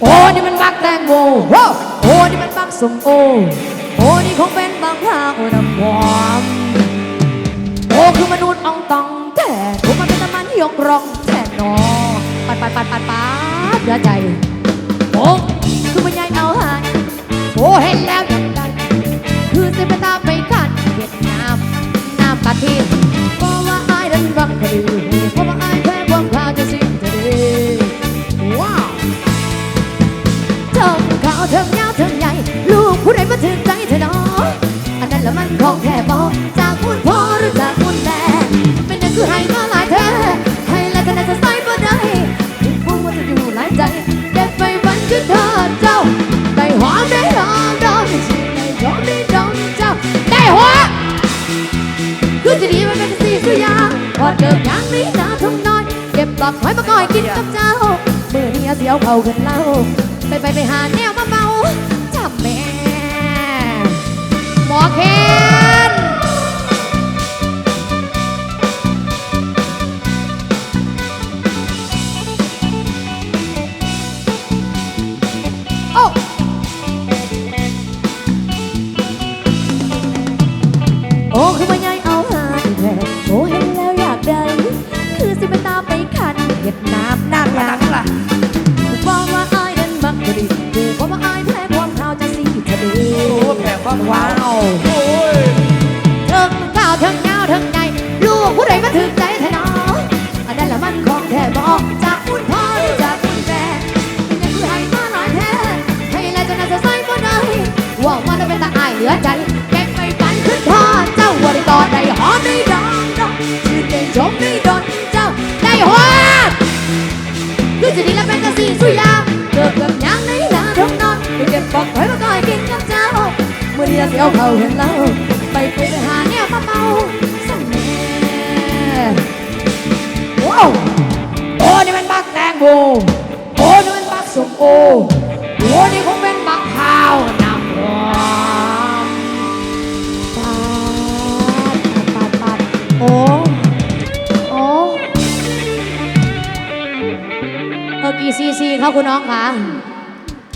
โอ้นี่มันบักแตงโมโอ้โอ้นี่มันบักส้มโอโอ้นี่คงเป็นบางพราวน้ำหอมโอ้คือมนุษย์อองตองแต่ถูกมันเป็นน้ำมันยกรองแท่นอปัดปัดปัดปัดปัดเหลือใจโอ้คือมันใหญ่เอาหายโอ้เห็นแล้วยังไงคือสิไปตามไปกันเวียดนามน้ำปาทีเพร เถิงยาวเถิงใหญ่ ลูกผู้ใดมาถึงใจเธอเนาะอันนั้นละมันของแท้บอกจากคุณพ่อหรือจากคุณแม่ เป็นนั่นคือให้มาหลายแท้ให้และคะแนนจะใส่บ่ได้ถึงพวกว่าจะอยู่หลายใจเก็บไปวันคือเธอเจ้าได้หอมได้หอมดอกได้ชิมได้ดอกได้ดอกเจ้าได้หัวคือจะดีมันเป็นสีสุยางพอเกิดย่างนี้นาทุ่งน้อย เก็บดอกหอยมาก่อยกินกับเจ้าเมื่อนี้เสียวเขาขึ้นเล่าไปไปไปหาแนว จับแม่หมอแคนโอ้โอ้คือว่า วามว้าวโอ้ยเถิงก้าวเถิงยาวเถิงใหญ่ลูกผู้ใดมาถึงใจแท้น้ออันนั้นละมันของแท้บอกจากคุณพ่อจากคุณแม่ยังคือให้มาหลายแท้ให้แล้วจะน่าจะใส่บ่ได้ว่าว่าแล้วเป็นตาอายเหลือใจแกงไปปันขึ้นพ่อเจ้าว่ได้ต่อได้หอมได้ดองดองชื่อเด่นชมได้ดนเจ้าได้หัวคือจะดีแล้วเป็นกะสีสุยาเกิดกับยังในลาทงนอนไปเก็บบอกไว้มาก่อยกินกับ เดียเสียวเขาเห็นเราไปไปไปหาเนี่ยมาเมาสังแม่ว้าวโอ้นี่มันบักแตงโมโอ้นี่มันบักสมโอโอ้นี่คงเป็นบักข้าวน้ำหอมปาดปาดปาดโอ้โอ้เออกี่ซีซีครับคุณน้องคะ